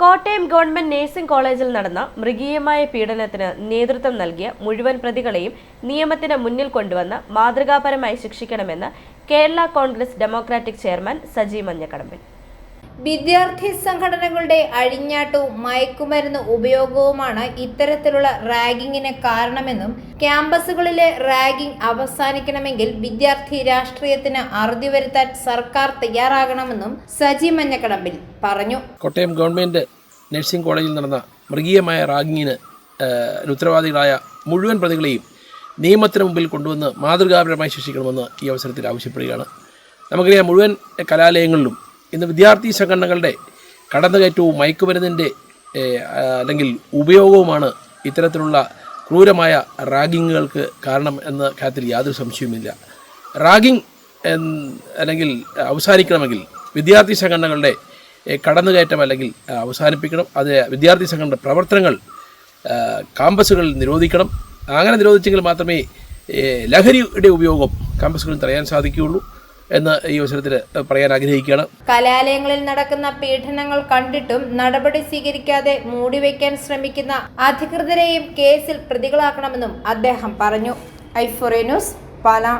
Kottayam government nursing കോളേജിൽ നടന്ന മൃഗീയമായ പീഡനത്തിന് നേതൃത്വം നൽകിയ മുഴുവൻ പ്രതികളെയും നിയമത്തിന് മുന്നിൽ കൊണ്ടുവന്ന് മാതൃകാപരമായി ശിക്ഷിക്കണമെന്ന് Kerala Congress Democratic chairman Saji Manjakkadambil. വിദ്യാർത്ഥി സംഘടനകളുടെ അഴിഞ്ഞാട്ടവും മയക്കുമരുന്ന് ഉപയോഗവുമാണ് ഇത്തരത്തിലുള്ള റാഗിങ്ങിന് കാരണമെന്നും ക്യാമ്പസുകളിലെ റാഗിംഗ് അവസാനിക്കണമെങ്കിൽ വിദ്യാർത്ഥി രാഷ്ട്രീയത്തിന് അറുതി വരുത്താൻ സർക്കാർ തയ്യാറാകണമെന്നും സജി മഞ്ഞക്കടമ്പിൽ പറഞ്ഞു. കോട്ടയം ഗവൺമെന്റ് നഴ്സിംഗ് കോളേജിൽ നടന്ന മൃഗീയമായ റാഗിങ്ങിന് ഉത്തരവാദികളായ മുഴുവൻ പ്രതികളെയും നിയമത്തിന് മുമ്പിൽ കൊണ്ടുവന്ന് മാതൃകാപരമായി ശിക്ഷിക്കണമെന്ന് ഈ അവസരത്തിൽ ആവശ്യപ്പെടുകയാണ്. നമുക്കറിയാം മുഴുവൻ കലാലയങ്ങളിലും ഇന്ന് വിദ്യാർത്ഥി സംഘടനകളുടെ കടന്നുകയറ്റവും മയക്കുമരുന്നിന്റെ അല്ലെങ്കിൽ ഉപയോഗവുമാണ് ഇത്തരത്തിലുള്ള ക്രൂരമായ റാഗിങ്ങുകൾക്ക് കാരണം എന്ന കാര്യത്തിൽ യാതൊരു സംശയവുമില്ല. റാഗിങ് അല്ലെങ്കിൽ അവസാനിക്കണമെങ്കിൽ വിദ്യാർത്ഥി സംഘടനകളുടെ കടന്നുകയറ്റം അല്ലെങ്കിൽ അവസാനിപ്പിക്കണം. അത് വിദ്യാർത്ഥി സംഘടന പ്രവർത്തനങ്ങൾ കാമ്പസുകളിൽ നിരോധിക്കണം. അങ്ങനെ നിരോധിച്ചെങ്കിൽ മാത്രമേ ലഹരിയുടെ ഉപയോഗം കാമ്പസുകളിൽ തടയാൻ സാധിക്കുകയുള്ളൂ. എന്ന് ഈ അവസരത്തിൽ പറയാൻ ആഗ്രഹിക്കുകയാണ്. കലാലയങ്ങളിൽ നടക്കുന്ന പീഡനങ്ങൾ കണ്ടിട്ടും നടപടി സ്വീകരിക്കാതെ മൂടിവെക്കാൻ ശ്രമിക്കുന്ന അധികൃതരെയും കേസിൽ പ്രതികളാക്കണമെന്നും അദ്ദേഹം പറഞ്ഞു. ഐഫോറിയ ന്യൂസ് പാലാ.